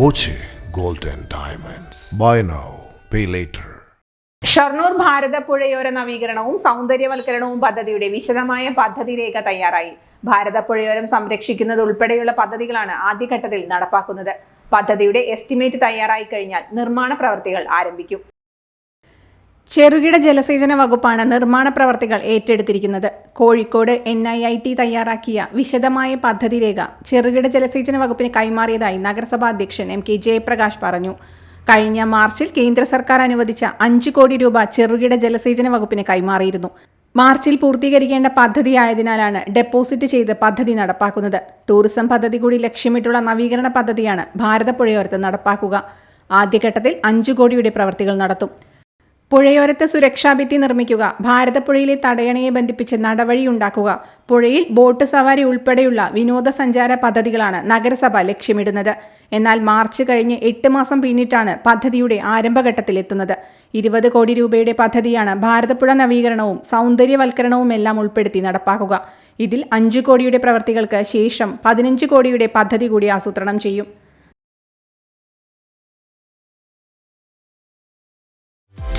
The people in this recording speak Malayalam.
Boche Golden and Diamonds. Buy now, pay later. Shoranur ഭാരതപ്പുഴയോര നവീകരണവും സൗന്ദര്യവൽക്കരണവും പദ്ധതിയുടെ വിശദമായ പദ്ധതി രേഖ തയ്യാറായി ഭാരതപ്പുഴയോരം സംരക്ഷിക്കുന്നത് ഉൾപ്പെടെയുള്ള പദ്ധതികളാണ് ആദ്യഘട്ടത്തിൽ നടപ്പാക്കുന്നത് പദ്ധതിയുടെ എസ്റ്റിമേറ്റ് തയ്യാറായി കഴിഞ്ഞാൽ നിർമ്മാണ പ്രവർത്തികൾ ആരംഭിക്കും ചെറുകിട ജലസേചന വകുപ്പാണ് നിർമ്മാണ പ്രവർത്തികൾ ഏറ്റെടുത്തിരിക്കുന്നത്. Kozhikode N I I T തയ്യാറാക്കിയ വിശദമായ പദ്ധതി രേഖ ചെറുകിട ജലസേചന വകുപ്പിന് കൈമാറിയതായി നഗരസഭാ അധ്യക്ഷൻ എം കെ ജയപ്രകാശ് പറഞ്ഞു. കഴിഞ്ഞ മാർച്ചിൽ കേന്ദ്ര സർക്കാർ അനുവദിച്ച അഞ്ച് കോടി രൂപ ചെറുകിട ജലസേചന വകുപ്പിന് കൈമാറിയിരുന്നു. മാർച്ചിൽ പൂർത്തീകരിക്കേണ്ട പദ്ധതിയായതിനാലാണ് ഡെപ്പോസിറ്റ് ചെയ്ത് പദ്ധതി നടപ്പാക്കുന്നത്. ടൂറിസം പദ്ധതി കൂടി ലക്ഷ്യമിട്ടുള്ള നവീകരണ പദ്ധതിയാണ് ഭാരതപ്പുഴയോരത്ത് നടപ്പാക്കുക. ആദ്യഘട്ടത്തിൽ അഞ്ചു കോടിയുടെ പ്രവർത്തികൾ നടത്തും. പുഴയോരത്ത് സുരക്ഷാ ഭിത്തി നിർമ്മിക്കുക ഭാരതപ്പുഴയിലെ തടയണയെ ബന്ധിപ്പിച്ച് നടവഴിയുണ്ടാക്കുക പുഴയിൽ ബോട്ട് സവാരി ഉൾപ്പെടെയുള്ള വിനോദസഞ്ചാര പദ്ധതികളാണ് നഗരസഭ ലക്ഷ്യമിടുന്നത്. എന്നാൽ മാർച്ച് കഴിഞ്ഞ് എട്ട് മാസം പിന്നിട്ടാണ് പദ്ധതിയുടെ ആരംഭഘട്ടത്തിലെത്തുന്നത്. ഇരുപത് കോടി രൂപയുടെ പദ്ധതിയാണ് ഭാരതപ്പുഴ നവീകരണവും സൗന്ദര്യവൽക്കരണവും എല്ലാം ഉൾപ്പെടുത്തി നടപ്പാക്കുക. ഇതിൽ അഞ്ച് കോടിയുടെ പ്രവർത്തികൾക്ക് ശേഷം പതിനഞ്ച് കോടിയുടെ പദ്ധതി കൂടി ആസൂത്രണം ചെയ്യും.